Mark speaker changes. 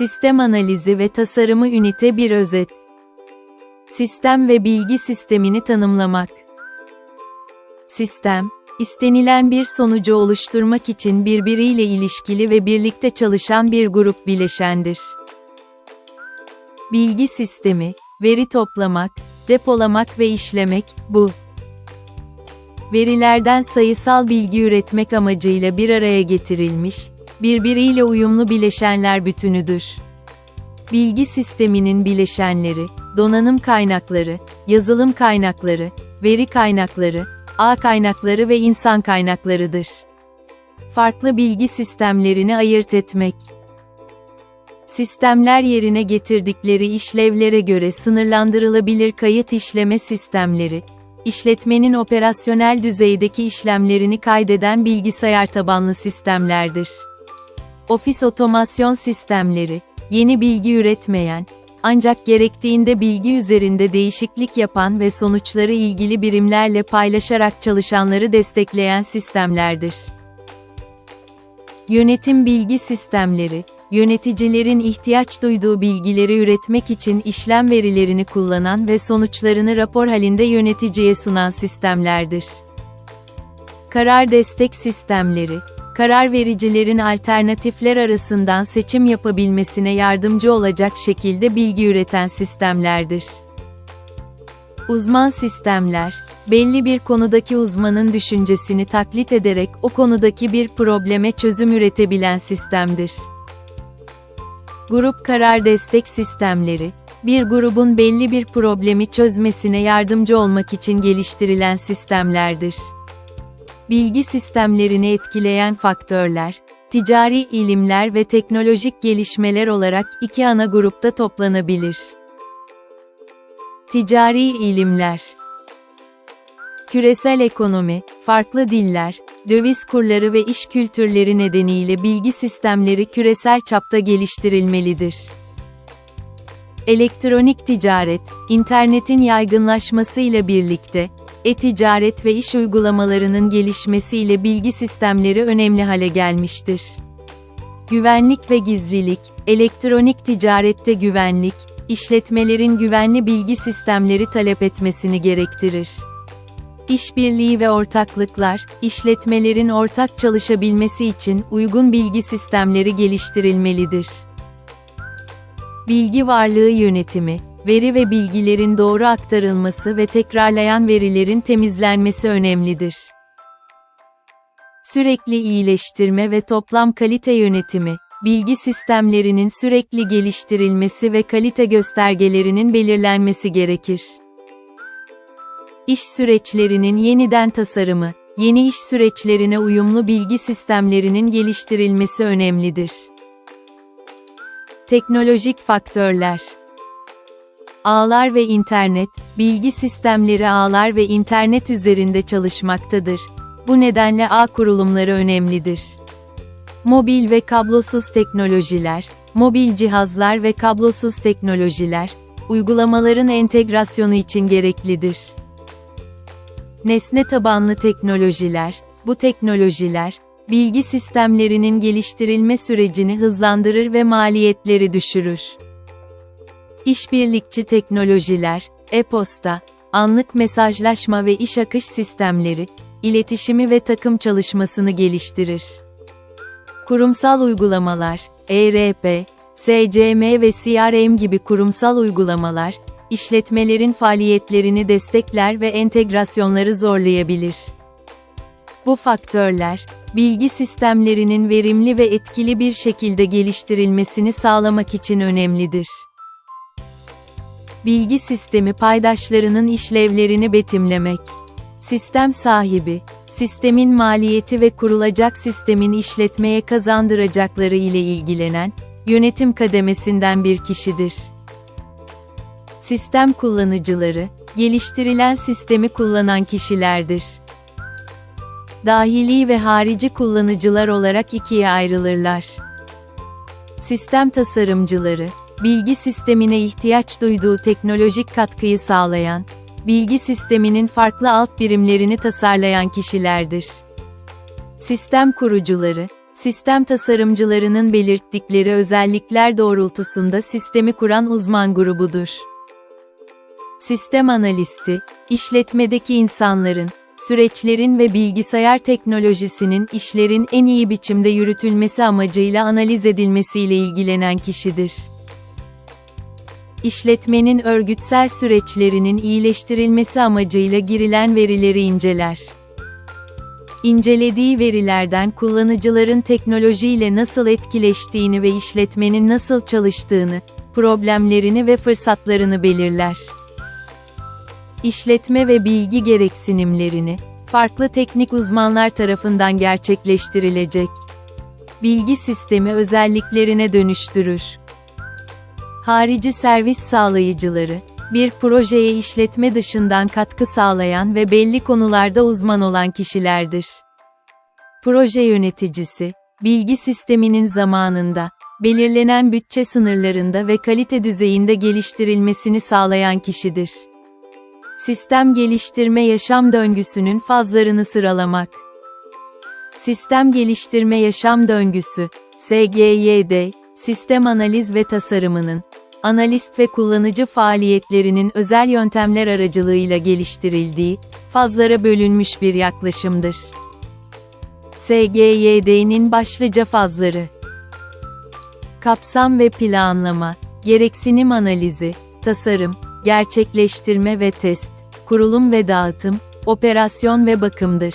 Speaker 1: Sistem analizi ve tasarımı ünite bir özet. Sistem ve bilgi sistemini tanımlamak. Sistem, istenilen bir sonucu oluşturmak için birbiriyle ilişkili ve birlikte çalışan bir grup bileşendir. Bilgi sistemi, veri toplamak, depolamak ve işlemek, bu. Verilerden sayısal bilgi üretmek amacıyla bir araya getirilmiş, birbiriyle uyumlu bileşenler bütünüdür. Bilgi sisteminin bileşenleri, donanım kaynakları, yazılım kaynakları, veri kaynakları, ağ kaynakları ve insan kaynaklarıdır. Farklı bilgi sistemlerini ayırt etmek. Sistemler yerine getirdikleri işlevlere göre sınırlandırılabilir kayıt işleme sistemleri, işletmenin operasyonel düzeydeki işlemlerini kaydeden bilgisayar tabanlı sistemlerdir. Ofis otomasyon sistemleri, yeni bilgi üretmeyen, ancak gerektiğinde bilgi üzerinde değişiklik yapan ve sonuçları ilgili birimlerle paylaşarak çalışanları destekleyen sistemlerdir. Yönetim bilgi sistemleri, yöneticilerin ihtiyaç duyduğu bilgileri üretmek için işlem verilerini kullanan ve sonuçlarını rapor halinde yöneticiye sunan sistemlerdir. Karar destek sistemleri, karar vericilerin alternatifler arasından seçim yapabilmesine yardımcı olacak şekilde bilgi üreten sistemlerdir. Uzman sistemler, belli bir konudaki uzmanın düşüncesini taklit ederek o konudaki bir probleme çözüm üretebilen sistemdir. Grup karar destek sistemleri, bir grubun belli bir problemi çözmesine yardımcı olmak için geliştirilen sistemlerdir. Bilgi sistemlerini etkileyen faktörler, ticari ilimler ve teknolojik gelişmeler olarak iki ana grupta toplanabilir. Ticari ilimler Küresel ekonomi, farklı diller, döviz kurları ve iş kültürleri nedeniyle bilgi sistemleri küresel çapta geliştirilmelidir. Elektronik ticaret, internetin yaygınlaşmasıyla birlikte, e-ticaret ve iş uygulamalarının gelişmesiyle bilgi sistemleri önemli hale gelmiştir. Güvenlik ve gizlilik, elektronik ticarette güvenlik, işletmelerin güvenli bilgi sistemleri talep etmesini gerektirir. İşbirliği ve ortaklıklar, işletmelerin ortak çalışabilmesi için uygun bilgi sistemleri geliştirilmelidir. Bilgi varlığı yönetimi, veri ve bilgilerin doğru aktarılması ve tekrarlayan verilerin temizlenmesi önemlidir. Sürekli iyileştirme ve toplam kalite yönetimi, bilgi sistemlerinin sürekli geliştirilmesi ve kalite göstergelerinin belirlenmesi gerekir. İş süreçlerinin yeniden tasarımı, yeni iş süreçlerine uyumlu bilgi sistemlerinin geliştirilmesi önemlidir. Teknolojik faktörler Ağlar ve internet, bilgi sistemleri ağlar ve internet üzerinde çalışmaktadır. Bu nedenle ağ kurulumları önemlidir. Mobil ve kablosuz teknolojiler, mobil cihazlar ve kablosuz teknolojiler, uygulamaların entegrasyonu için gereklidir. Nesne tabanlı teknolojiler, bu teknolojiler, bilgi sistemlerinin geliştirilme sürecini hızlandırır ve maliyetleri düşürür. İşbirlikçi teknolojiler, e-posta, anlık mesajlaşma ve iş akış sistemleri, iletişimi ve takım çalışmasını geliştirir. Kurumsal uygulamalar, ERP, SCM ve CRM gibi kurumsal uygulamalar, işletmelerin faaliyetlerini destekler ve entegrasyonları zorlayabilir. Bu faktörler, bilgi sistemlerinin verimli ve etkili bir şekilde geliştirilmesini sağlamak için önemlidir. Bilgi sistemi paydaşlarının işlevlerini betimlemek. Sistem sahibi, sistemin maliyeti ve kurulacak sistemin işletmeye kazandıracakları ile ilgilenen, yönetim kademesinden bir kişidir. Sistem kullanıcıları, geliştirilen sistemi kullanan kişilerdir. Dahili ve harici kullanıcılar olarak ikiye ayrılırlar. Sistem tasarımcıları, bilgi sistemine ihtiyaç duyduğu teknolojik katkıyı sağlayan, bilgi sisteminin farklı alt birimlerini tasarlayan kişilerdir. Sistem kurucuları, Sistem tasarımcılarının belirttikleri özellikler doğrultusunda sistemi kuran uzman grubudur. Sistem analisti, işletmedeki insanların, süreçlerin ve bilgisayar teknolojisinin işlerin en iyi biçimde yürütülmesi amacıyla analiz edilmesiyle ilgilenen kişidir. İşletmenin örgütsel süreçlerinin iyileştirilmesi amacıyla girilen verileri inceler. İncelediği verilerden kullanıcıların teknolojiyle nasıl etkileştiğini ve işletmenin nasıl çalıştığını, problemlerini ve fırsatlarını belirler. İşletme ve bilgi gereksinimlerini, farklı teknik uzmanlar tarafından gerçekleştirilecek. Bilgi sistemi özelliklerine dönüştürür. Harici servis sağlayıcıları, bir projeye işletme dışından katkı sağlayan ve belli konularda uzman olan kişilerdir. Proje yöneticisi, bilgi sisteminin zamanında, belirlenen bütçe sınırlarında ve kalite düzeyinde geliştirilmesini sağlayan kişidir. Sistem geliştirme yaşam döngüsünün fazlarını sıralamak. Sistem geliştirme yaşam döngüsü, SGYD, sistem analiz ve tasarımının, analist ve kullanıcı faaliyetlerinin özel yöntemler aracılığıyla geliştirildiği, fazlara bölünmüş bir yaklaşımdır. SGYD'nin başlıca fazları Kapsam ve planlama, gereksinim analizi, tasarım, gerçekleştirme ve test, kurulum ve dağıtım, operasyon ve bakımdır.